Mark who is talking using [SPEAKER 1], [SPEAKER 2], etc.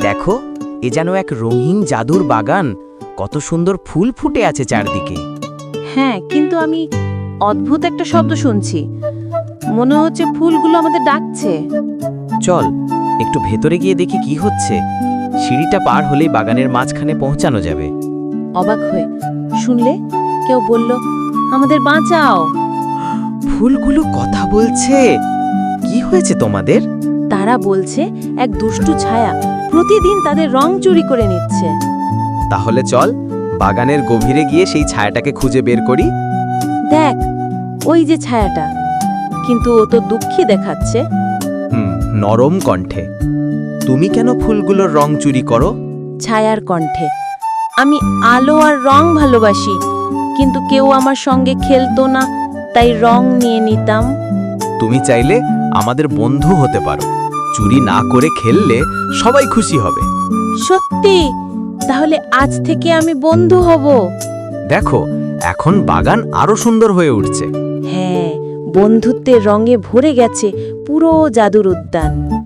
[SPEAKER 1] দেখো এ যেন এক রঙিন জাদুর বাগান। কত সুন্দর ফুল ফুটে আছে চারদিকে।
[SPEAKER 2] হ্যাঁ কিন্তু আমি অদ্ভুত একটা শব্দ শুনছি। মনে হচ্ছে ফুলগুলো আমাদের ডাকছে।
[SPEAKER 1] চল একটু ভেতরে গিয়ে দেখি কি হচ্ছে। সিঁড়িটা পার হলেই বাগানের মাঝখানে পৌঁছানো যাবে।
[SPEAKER 2] অবাক হয়ে শুনলে কেউ বলল আমাদের বাঁচাও।
[SPEAKER 1] ফুলগুলো কথা বলছে। কি হয়েছে তোমাদের?
[SPEAKER 2] তারা বলছে এক দুষ্টু ছায়া প্রতিদিন তাদের রং চুরি করে নিচ্ছে।
[SPEAKER 1] তাহলে চল বাগানের গভীরে গিয়ে সেই ছায়াটাকে খুঁজে বের করি।
[SPEAKER 2] দেখ ওই যে ছায়াটা। কিন্তু ও তো দুঃখী দেখাচ্ছে।
[SPEAKER 1] হুম নরম কণ্ঠে। তুমি কেন ফুলগুলোর রং চুরি করো?
[SPEAKER 2] ছায়ার কণ্ঠে। আমি আলো আর রং ভালোবাসি কিন্তু কেউ আমার সঙ্গে খেলতো না তাই রং নিয়ে নিতাম।
[SPEAKER 1] তুমি চাইলে আমাদের বন্ধু হতে পারো। চুরি না করে খেললে সবাই খুশি হবে।
[SPEAKER 2] সত্যি? তাহলে আজ থেকে আমি বন্ধু হব।
[SPEAKER 1] দেখো এখন বাগান আরও সুন্দর হয়ে উঠছে।
[SPEAKER 2] হ্যাঁ বন্ধুত্বের রঙে ভরে গেছে পুরো জাদুর উদ্যান।